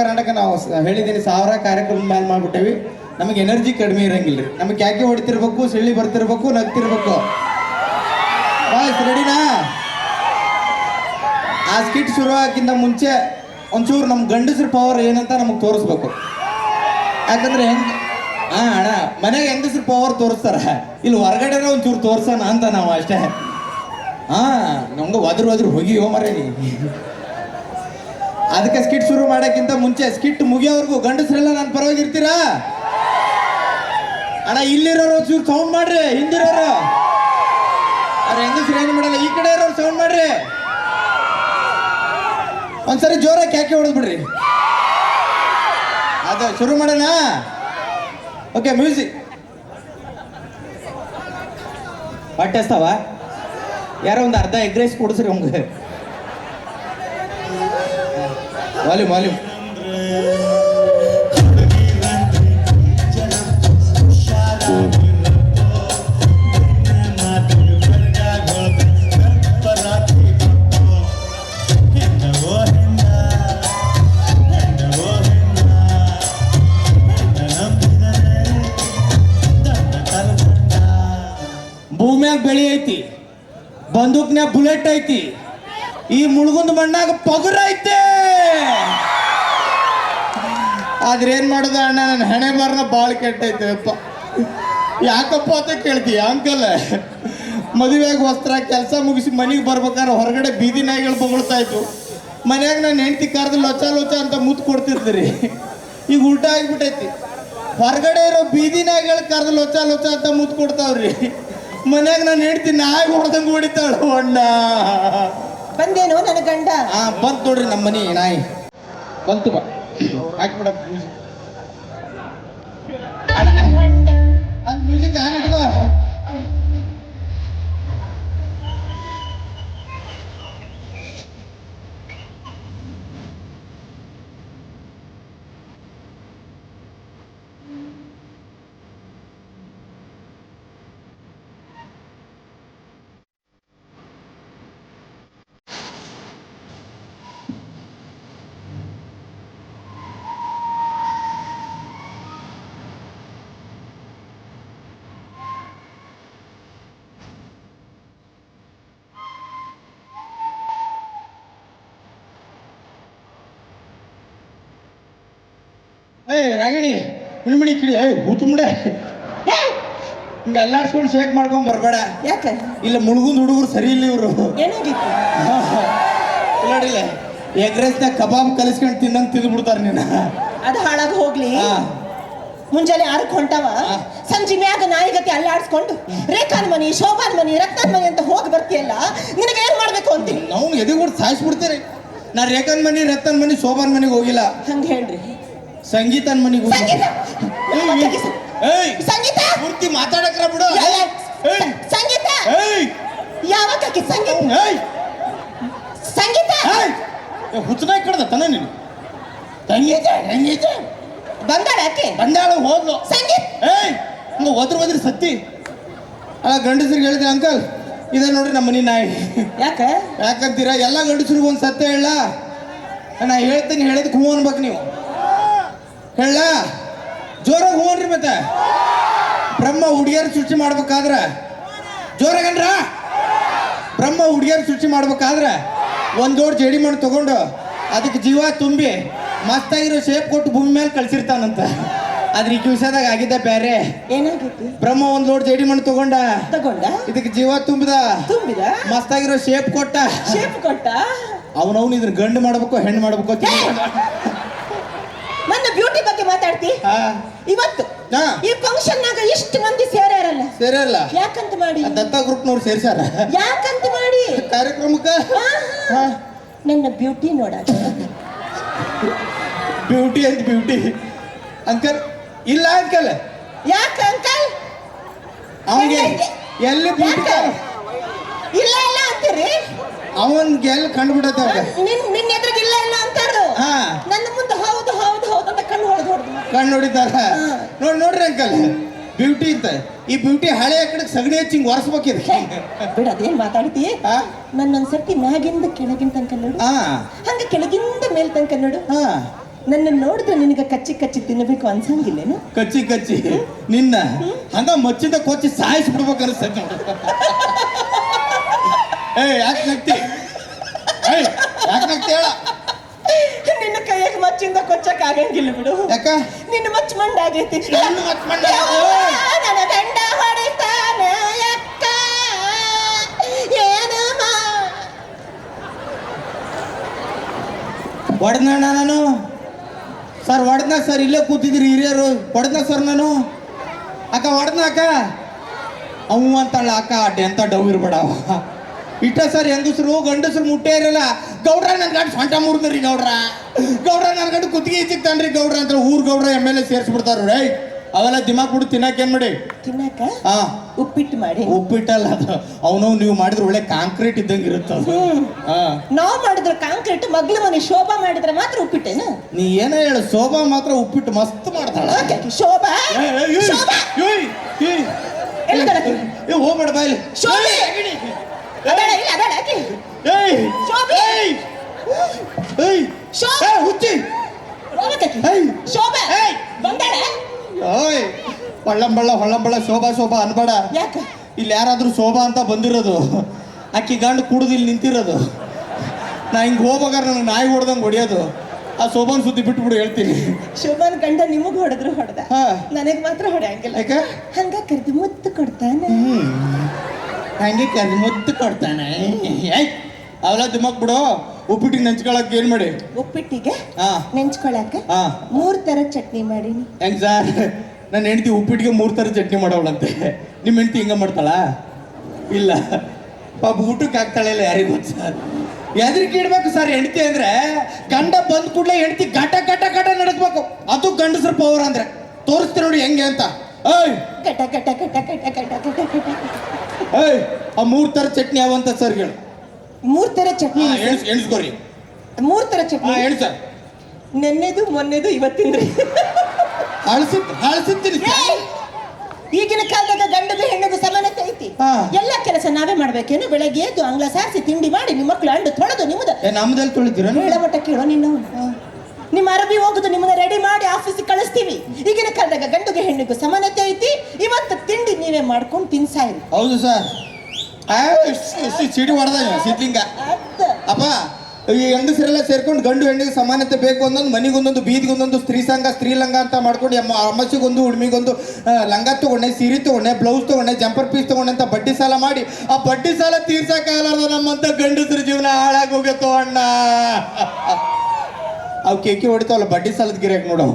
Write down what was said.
ಕರ್ನಾಟಕ ನಾವು ಹೇಳಿದ್ದೀನಿ ಸಾವಿರ ಕಾರ್ಯಕ್ರಮ ಮ್ಯಾನ್ ಮಾಡ್ಬಿಟ್ಟೇವಿ. ನಮಗೆ ಎನರ್ಜಿ ಕಡಿಮೆ ಇರಂಗಿಲ್ಲ ರೀ ನಮಗೆ ಕ್ಯಾಕೆ ಹೊಡಿತಿರ್ಬೇಕು, ಸಿಳ್ಳಿ ಬರ್ತಿರ್ಬೇಕು, ನಗ್ತಿರ್ಬೇಕು? ಬಾಯ್ಸ್ ರೆಡಿನಾ ಆ ಸ್ಕಿಟ್ ಶುರು ಹಾಕಿಂತ ಮುಂಚೆ ಒಂಚೂರು ನಮ್ಮ ಗಂಡಸ್ರ ಪವರ್ ಏನಂತ ನಮಗೆ ತೋರಿಸ್ಬೇಕು. ಯಾಕಂದ್ರೆ ಹೆಂಗ್ ಹಾ ಅಣ್ಣ, ಮನೆಗೆ ಹೆಂಗಸ್ರ ಪವರ್ ತೋರಿಸ್ತಾರ? ಇಲ್ಲಿ ಹೊರಗಡೆನೇ ಒಂಚೂರು ತೋರ್ಸೋಣ ಅಂತ ನಾವು ಅಷ್ಟೇ. ಹಾ ನಮ್ಗೆ ಒದ್ರ ಒದ್ರ ಹೋಗಿ ಮರೇ ನೀ. ಅದಕ್ಕೆ ಸ್ಕಿಟ್ ಶುರು ಮಾಡೋಕ್ಕಿಂತ ಸ್ಕಿಟ್ ಮುಗಿಯೋವರೆಗೂ ಗಂಡಸರೆಲ್ಲ ನಾನು ಪರವಾಗಿ ಇರ್ತೀರಾ ಅಣ್ಣ, ಇಲ್ಲಿರೋರು ಚೂರು ಸೌಂಡ್ ಮಾಡ್ರಿ, ಹಿಂದಿರೋರು. ಅವ್ರ ಹೆಂಗಸ್ರು ಏನು ಮಾಡಲ್ಲ, ಈ ಕಡೆ ಇರೋರು ಸೌಂಡ್ ಮಾಡ್ರಿ. ಒಂದ್ಸರಿ ಜೋರಾಗಿ ಕ್ಯಾಕೆ ಹೊಡೆದ್ಬಿಡ್ರಿ ಅದ ಶುರು ಮಾಡೋಣ? ಓಕೆ ಮ್ಯೂಸಿಕ್ ಪಟ್ಟೆಸ್ತಾವ ಯಾರೋ ಒಂದು ಅರ್ಧ ಎಗ್ ರೈಸ್ ಕೊಡಿಸ್ರಿ ಅವ್ಗೆ ವಾಲ್ಯೂಮ್ ವಾಲ್ಯೂಮ್ ಭೂಮ್ಯಾಗ ಬೆಳಿ ಐತಿ ಬಂದೂಕ್ನ್ಯಾಗ ಬುಲೆಟ್ ಐತಿ ಈ ಮುಳುಗುಂದ ಮಣ್ಣಾಗ ಪಗುರ ಐತೆ. ಆದ್ರೆ ಏನ್ ಮಾಡುದ ಅಣ್ಣ ನನ್ನ ಹಣೆ ಬಾರನ ಭಾಳ ಕೆಟ್ಟೈತೆ ಅಪ್ಪ ಯಾಕಪ್ಪ ಅಂತ ಕೇಳ್ತೀಯ ಅಂಕಲ್ ಮದುವೆಯಾಗ ವಸ್ತ್ರ ಕೆಲಸ ಮುಗಿಸಿ ಮನೆಗೆ ಬರ್ಬೇಕಾದ್ರೆ ಹೊರಗಡೆ ಬೀದಿ ನಾಯಿಗಳು ಬೊಗಳ್ತಾ ಇತ್ತು ಮನ್ಯಾಗ ನಾನು ಹೆಂಡತಿ ಕರೆದು ಲೊಚ ಲೊಚ ಅಂತ ಮುತ್ತು ಕೊಡ್ತಿರ್ತೀರಿ ಈಗ ಉಲ್ಟ ಆಗಿಬಿಟ್ಟೈತಿ ಹೊರಗಡೆ ಇರೋ ಬೀದಿ ನಾಯಿಗಳು ಕರೆದು ಲೊಚ ಲೊಚ ಅಂತ ಮುತ್ತು ಕೊಡ್ತಾವ್ರಿ. ಮನ್ಯಾಗ ನಾನು ಹೆಂಡತಿ ನಾಯಿ ಹೊಡೆದಂಗೆ ಹೊಡಿತಾಳು ಅಣ್ಣ. ಬಂದೇನು ನನ್ನ ಗಂಡ? ಹಾ ಬಂತು ನೋಡ್ರಿ ನಮ್ಮ ಮನಿ ನಾಯಿ. ಬಂತು ಬಾ. ಹಾಕ್ಬಿಡ ಮ್ಯೂಸಿಕ್ ಆನ್ ಏಯ್ ರಾಗಿಣಿ ಹುಣ್ಮಣಿ ಕಿಡಿ ಏಯ್ ಹೂತುಂಬಡೆ ಹಿಂಗ ಎಲ್ಲಾಡ್ಸ್ಕೊಂಡು ಶೇಕ್ ಮಾಡ್ಕೊಂಡ್ ಬರ್ಬೇಡ. ಯಾಕೆ? ಇಲ್ಲ ಮುಳುಗುಂದ್ ಹುಡುಗರು ಸರಿ ಇಲ್ಲ ಇವರು. ಏನಾಗಿತ್ತು? ನೋಡಿಲ್ಲ. ಎಗ್ ರೈಸ್ನಾಗ ಕಬಾಬ್ ಕಲಿಸ್ಕೊಂಡು ತಿನ್ನಂಗ್ ತಿಂದು ಬಿಡ್ತಾರೆ ನೀನು. ಅದು ಹಾಳಾಗ ಹೋಗ್ಲಿ. ಹಾ. ಮುಂಜಾನೆ ಆರಕ್ಕೆ ಹೊಂಟಾವ. ಸಂಜೆ ಮ್ಯಾಗ ನಾಯಿಗತಿ ಅಲ್ಲಾಡ್ಸ್ಕೊಂಡು ರೇಖಾನ್ ಮನಿ ಶೋಭಾನ್ ಮನಿ ರತ್ನಾನ್ ಮನಿ ಅಂತ ಹೋಗಿ ಬರ್ತೀಯಲ್ಲ ನಿನಗೆ ಏನ್ ಮಾಡ್ಬೇಕು ಅಂತೀನಿ? ನಾವು ಎದೆ ಕೂಡ ಸಾಯಿಸ್ಬಿಡ್ತೀರಿ? ನಾ ರೇಖನ್ ಮನಿ ರತನ್ ಮನಿ ಶೋಭಾನ್ ಮನಿಗೆ ಹೋಗಿಲ್ಲ. ಹಂಗ ಹೇಳ್ರಿ. ಸಂಗೀತನ್ ಮನಿಗೆ ಸಂಗೀತ? ಏಯ್ ಸಂಗೀತ? ಪೂರ್ತಿ ಮಾತಾಡಕ್ರ ಬಿಡು. ಏಯ್ ಸಂಗೀತ? ಏಯ್. ಯಾವತ್ತಾಕಿ ಸಂಗೀತ? ಏಯ್. ಸಂಗೀತ? ಏಯ್. ಹುಚ್ಚನಾಗಿ ಕಡ್ದ ತನ ನೀನು? ಸಂಗೀತ? ಸಂಗೀತ? ಬಂದಾಳ ಆಕೆ? ಬಂದಾಳು ಹೋದ್ಲು. ಸಂಗೀತ? ಏಯ್ ಹಿಂಗ ಹೋದ್ರ ಹೋದ್ರಿ ಸತ್ತಿ. ಅಲ್ಲ ಗಂಡಸ್ರಿಗೆ ಹೇಳಿದೆ ಅಂಕಲ್. ಇದೆ ನೋಡ್ರಿ ನಮ್ಮ ಮನಿ ನಾಯಿ. ಯಾಕ? ಯಾಕಂತೀರಾ? ಎಲ್ಲ ಗಂಡಸ್ರಿಗೆ ಒಂದು ಸತ್ಯ ಹೇಳ. ನಾ ಹೇಳ್ತೀನಿ ಹೇಳಿದ್ ಹೂ ಅನ್ಬೇಕು ನೀವು. ಹೇಳ? ಜೋರಾಗಿ ಹೋಗ್ರಿ ಮತ್ತೆ. ಬ್ರಹ್ಮ ಹುಡುಗಿಯರು ಸೃಷ್ಟಿ ಮಾಡ್ಬೇಕಾದ್ರ. ಜೋರಾಗನ್ರ? ಬ್ರಹ್ಮ ಹುಡುಗಿಯರು ಸೃಷ್ಟಿ ಮಾಡ್ಬೇಕಾದ್ರೆ. ಒಂದೋಡ್ ಜಡಿ ಜೇಡಿ ಮಣ್ಣು ತಗೊಂಡು ಅದಕ್ಕೆ ಜೀವ ತುಂಬಿ ಮಸ್ತಾಗಿರೋ ಶೇಪ್ ಕೊಟ್ಟು ಭೂಮಿ ಮೇಲೆ ಕಳ್ಸಿರ್ತಾನಂತ. ಆದ್ರೆ ಈ ವಿಷಯದಾಗ ಆಗಿದ್ದ ಬೇರೆ ಏನಾಗಿತ್ತು? ಬ್ರಹ್ಮ ಒಂದ್ ಲೋಡ್ ಜೇಡಿ ಮಣ್ಣು ತಗೊಂಡ. ತಗೊಂಡ? ಇದಕ್ಕೆ ಜೀವ ತುಂಬಿದ. ತುಂಬಿದ? ಮಸ್ತಾಗಿರೋ ಶೇಪ್ ಕೊಟ್ಟ. ಶೇಪ್ ಕೊಟ್ಟ? ಅವನವನು ಇದ್ರ ಗಂಡು ಮಾಡ್ಬೇಕು ಹೆಣ್ಣು ಮಾಡ್ಬೇಕು ಅಂತ ನನ್ನ ಬ್ಯೂಟಿ ಬಗ್ಗೆ ಮಾತಾಡ್ತಿ? ಹಾ. ಇವತ್ತು ಹಾ. ಈ ಫಂಕ್ಷನ್ ನಾಗ ಇಷ್ಟು ಮಂದಿ ಸೇರ್ಯಾರಲ್ಲ? ಸೇರಲ್ಲ ಯಾಕಂತ ಮಾಡಿ? ದತ್ತ ಗ್ರೂಪ್ ನೋಡಿ ಸೇರ್ಸ್ಯಾರ. ಯಾಕಂತ ಮಾಡಿ? ಕಾರ್ಯಕ್ರಮಕ್ಕೆ? ಆಹಾ. ನನ್ನ ಬ್ಯೂಟಿ ನೋಡಾಕ ಬ್ಯೂಟಿ ಅಂತ ಬ್ಯೂಟಿ ಅಂಕಲ್ ಇಲ್ಲ ಅಂಕಲ್. ಯಾಕ ಅಂಕಲ್? ಅವನಿಗೆ ಎಲ್ಲಿ ಬ್ಯೂಟಿ ಇಲ್ಲ ಇಲ್ಲ ಅಂತೀರಿ? ಅವನ್ಗೆ ಎಲ್ಲಿ ಕಂಡು ಬಿಡತ್ತ ನಿನ್ ನಿನ್ ನಿನ್ನ ಎದುರಿಗೆ ಇಲ್ಲ ಇಲ್ಲ ಅಂತಾರು? ಹಾ. ನನ್ನ ಮುಂದೆ ಹೌದು ಹೌದು ಹೌದು ಅಂತ ಕಣ್ಣು ಹೊಡೆದು ಹೊಡೆದು ಕಣ್ಣು ನೋಡಿದಾರ ನೋಡ್ ನೋಡಿ ನೋಡ್ರಿ ಅಂಕಲ್. ಬ್ಯೂಟಿ ಅಂತ. ಈ ಬ್ಯೂಟಿ ಹಳೆ ಕಡೆ ಸಗಣಿ ಹಚ್ಚಿ ಹಿಂಗ್ ಒರೆಸ್ಬೇಕಿದೆ ಬಿಡ ಅದೇನ್ ಮಾತಾಡ್ತಿ ನನ್ನ ಒಂದ್ಸರ್ತಿ ಮ್ಯಾಗಿಂದ ಕೆಳಗಿನ ತನಕ ನೋಡು. ಹಂಗ ಕೆಳಗಿಂದ ಮೇಲ್ ತನಕ ನೋಡು. ಹಾ. ನನ್ನ ನೋಡಿದ್ರೆ ನಿನಗೆ ಕಚ್ಚಿ ಕಚ್ಚಿ ತಿನ್ನಬೇಕು ಅನ್ಸಂಗಿಲ್ಲೇನು? ಕಚ್ಚಿ ಕಚ್ಚಿ. ನಿನ್ನ ಹಂಗ ಮಚ್ಚಿಂದ ಕೊಚ್ಚಿ ಸಾಯಿಸ್ಬಿಡ್ಬೇಕು ಬಿಡ್ಬೇಕನ್ನ ಏ ಯಾಕೆ ನಗ್ತಿ? ಯಾಕೆ ನಗ್ತಿ ಹೇಳ? ಕೈಯಾಗ ಮಚ್ಚಿಂದ ಕೊಚ್ಚಕ್ ಆಗಂಗಿಲ್ಲ ಬಿಡು. ಯಾಕ? ನಿನ್ನ ಮಚ್ಚ ಮಂಡಾಗೈತಿ ನಿನ್ನ ಮಚ್ಚ ಮಂಡ ಆಗೈತಿ? ನನ್ನ ಗಂಡ ಹೊಡಿತಾನ ಯಕ್ಕ ಏನು ಮಾ ನಾನು? ಸರ್ ಒಡ್ದ ಸರ್ ಇಲ್ಲೇ ಕೂತಿದ್ರಿ ಹಿರಿಯರು. ಒಡ್ದ ಸರ್ ನಾನು? ಅಕ್ಕ ಒಡನ ಅಕ್ಕ? ಅವು ಅಂತಳ ಅಕ್ಕ ಅಡ್ಡೆ ಅಂತ ಡವ್ ಇರ್ಬೇಡ. ಇಟ್ಟ ಸರ್ ಹೆಂಗಸರು ಗಂಡಸರು ಮುಟ್ಟೇ ಇರಲ್ಲ. ಗೌಡ್ರ ನನ್ನ ಗಂಡು ಸೊಂಟ ಮುರಿದ್ರಿ ಗೌಡ್ರ. ಗೌಡ್ರ ನನ್ನ ಗಂಡು ಕುತ್ತಿಗೆ ಸಿಗ್ತಾನ್ರಿ ಗೌಡ್ರ ಅಂತ ಊರ್ ಗೌಡ್ರ ಎಂ ಎಲ್ ಎ ಸೇರಿಸ್ಬಿಡ್ತಾರ ರೈ ಅವೆಲ್ಲ ದಿಮಾಕ್ ಬಿಡು ತಿನ್ನಕ್ಕೆ ಏನ್ ಮಾಡಿ? ತಿನ್ನಕ? ಹಾ. ಉಪ್ಪಿಟ್ಟು ಮಾಡಿ. ಉಪ್ಪಿಟ್ಟಲ್ಲ ಅದು. ಅವನವ್ ನೀವು ಮಾಡಿದ್ರೆ ಒಳ್ಳೆ ಕಾಂಕ್ರೀಟ್ ಇದ್ದಂಗೆ ಇರುತ್ತೆ ಅದು. ಹಾ. ನಾವ್ ಮಾಡಿದ್ರೆ ಕಾಂಕ್ರೀಟ್ ಮಗ್ಲ ಮನೆ ಶೋಭಾ ಮಾಡಿದ್ರೆ ಮಾತ್ರ ಉಪ್ಪಿಟ್ಟೇನು? ನೀ ಏನ ಹೇಳು ಶೋಭಾ ಮಾತ್ರ ಉಪ್ಪಿಟ್ಟು ಮಸ್ತ್ ಮಾಡ್ತಾಳ. ಓಕೆ, ಶೋಭಾ? ಶೋಭಾ? ಎಲ್ಲಿ ಹೋಗ್ಬೇಡ ಬಾಯ್ಲಿ ಶೋಭೆ! ಅದಾಳ ಇಲ್ಲ ಅದಾಳ ಆಕಿ. ಏಯ್ ಶೋಭೆ! ಏಯ್. ಏಯ್. ಶೋಭೆ! ಏ, ಹುಚ್ಚಿ. ಹೋಗಕ್ಕೆ. ಏಯ್. ಶೋಭಾ. ಏಯ್! ಬಂದಾಳೆ. ಓಯ್. ಹೊಳ್ಳಂಬಳ್ಳ ಹೊಳ್ಳಂಬಳ್ಳ ಶೋಭಾ ಶೋಭಾ ಅನ್ಬೇಡ. ಯಾಕೆ? ಇಲ್ಲಿ ಯಾರಾದರೂ ಶೋಭಾ ಅಂತ ಬಂದಿರೋದು. ಅಕ್ಕಿ ಗಂಡು ಕುಡ್ದು ಇಲ್ಲಿ ನಿಂತಿರೋದು. ನಾ ಹಿಂಗೆ ಹೋಗ್ಬೇಕಾದ್ರೆ ನನಗೆ ನಾಯಿ ಹೊಡೆದಂಗೆ ಹೊಡಿಯೋದು. ಆ ಶೋಭಾನ್ ಸುದ್ದಿ ಬಿಟ್ಬಿಡು ಹೇಳ್ತೀನಿ. ಶೋಭಾನ್ ಗಂಡ ನಿಮಗ್ ಹೊಡೆದ್ರು ಹೊಡೆದ? ನನಗೆ ಮಾತ್ರ ಹೊಡೆಯಂಗಿಲ್ಲ ಹಂಗ ಕರೆದು ಮುತ್ತು ಕೊಡ್ತಾನೆ. ಹಂಗೆ ಕೆಲ ಮುತ್ತು ಕೊಡ್ತಾನೆ. ಏಯ್ ಅವೆಲ್ಲ ದಿಮಾಕ್ ಬಿಡು ಉಪ್ಪಿಟ್ಟಿಗೆ ನೆಂಚ್ಕೊಳಕ್ ಏನ್ ಮಾಡಿ? ಉಪ್ಪಿಟ್ಟಿಗೆ ಹಾ. ನೆಂಚ್ಕೊಳಕ ಹಾ. ಮೂರ್ ತರ ಚಟ್ನಿ ಮಾಡಿ. ಹೆಂಗ್ ಸರ್? ನನ್ನ ಹೆಂಡತಿ ಉಪ್ಪಿಟ್ಟಿಗೆ ಮೂರ್ ತರ ಚಟ್ನಿ ಮಾಡೋಳಂತೆ ನಿಮ್ಮ ಹೆಂಡತಿ ಹಿಂಗ ಮಾಡ್ತಾಳ? ಇಲ್ಲ. ಪಾಪ ಊಟಕ್ಕೆ ಹಾಕ್ತಾಳೆ ಇಲ್ಲ ಯಾರಿಗೂ ಗೊತ್ತು ಸರ್. ಎದ್ರಿಗೆ ಇಡ್ಬೇಕು ಸರ್ ಹೆಂಡತಿ ಅಂದ್ರೆ. ಗಂಡ ಬಂದ್ ಕೂಡಲೇ ಹೆಂಡತಿ ಗಟ ಗಟ ಗಟ ನಡಕ್ಬೇಕು ಅದು ಗಂಡಸ್ರ ಪವರ್ ಅಂದ್ರೆ. ತೋರಿಸ್ತೀರ ನೋಡಿ ಹೆಂಗೆ ಅಂತ. ಕಟ ಕಟ ಕಟ ಕಟ ಕಟ ಕಟ ಕಟ ಏಯ್! ಆ ಮೂರ್ ತರ ಚಟ್ನಿ ಯಾವಂತ ಸರ್ ಹೇಳು? ಮೂರ್ ತರ ಚಟ್ನಿ ಹಾ, ಎಣ್ಸ್ ಎಣ್ಸ್ಕೋರಿ. ಮೂರ್ ತರ ಹಾ ಚಟ್ನಿ ಹೇಳಿ ಸರ್. ನೆನ್ನೆದು ಮೊನ್ನೆದು ಇವತ್ತಿಂದ್ರಿ ಹಳಸಿತ್ ಹಳಸಿತ್ತೀನಿ ಏಯ್! ಈಗಿನ ಕಾಲದಾಗ ಗಂಡದು ಹೆಣ್ಣದು ಸಮಾನತೆ ಐತಿ. ಹಾ. ಎಲ್ಲ ಕೆಲಸ ನಾವೇ ಮಾಡ್ಬೇಕೇನು? ಬೆಳಗ್ಗೆ ಎದ್ದು ಅಂಗ್ಲ ಸಾರಿಸಿ ತಿಂಡಿ ಮಾಡಿ ನಿಮ್ಮ ಮಕ್ಳು ಅಂಡು ತೊಳೆದು ನಿಮ್ಮದ ನಮ್ದಲ್ಲಿ ತುಳಿತೀರ ಹೇಳ ಮಟ್ಟ ಕೇಳೋ ನಿನ್ನ ನಿಮ್ಮ ಅರಬಿ ಹೋಗುದು ನಿಮ್ಮನ್ನ ರೆಡಿ ಮಾಡಿ ಆಫೀಸಿಗೆ ಕಳಿಸ್ತೀವಿ ಈಗಿನ ಕಾಲದಾಗ ಗಂಡುಗೆ ಹೆಣ್ಣಿಗೂ ಸಮಾನತೆ ಐತಿ ಇವತ್ತು ತಿಂಡಿ ತಿನ್ಸಾ ಇರಿ. ಹೌದು ಸರ್. ಸಿಡಿ ಹೊಡೆದ ಸಿದ್ಲಿಂಗ ಅತ್ತ ಅಪ್ಪ ಈ ಹೆಂಗಸರೆಲ್ಲ ಸೇರ್ಕೊಂಡು ಗಂಡು ಹೆಣ್ಣಿಗೆ ಸಮಾನತೆ ಬೇಕು ಒಂದೊಂದು ಮನೆಗೊಂದೊಂದು ಬೀದಿಗೊಂದೊಂದು ಸ್ತ್ರೀ ಸಂಘ ಸ್ತ್ರೀಲಂಗ ಅಂತ ಮಾಡ್ಕೊಂಡು ಅಮ್ಮ ಅಮ್ಮಸಿಗೊಂದು ಹುಡ್ಮಿಗೊಂದು ಲಂಗ ತೊಗೊಂಡೆ ಸೀರೆ ತಗೊಂಡೆ ಬ್ಲೌಸ್ ತಗೊಂಡೆ ಜಂಪರ್ ಪೀಸ್ ತೊಗೊಂಡೆ ಅಂತ ಬಡ್ಡಿ ಸಾಲ ಮಾಡಿ ಆ ಬಡ್ಡಿ ಸಾಲ ತೀರ್ಸಕ್ಕಾಗಲಾರ್ದ ನಮ್ಮಂತ ಗಂಡಸ್ರ ಜೀವನ ಹಾಳಾಗಿ ಹೋಗ್ಯತ್ತೋ ಅಣ್ಣ. ಅವ್ ಕೇಕಿ ಹೊಡಿತಾವಲ್ಲ ಬಡ್ಡಿ ಸಾಲದ ಗಿರಾಕ್ ನೋಡು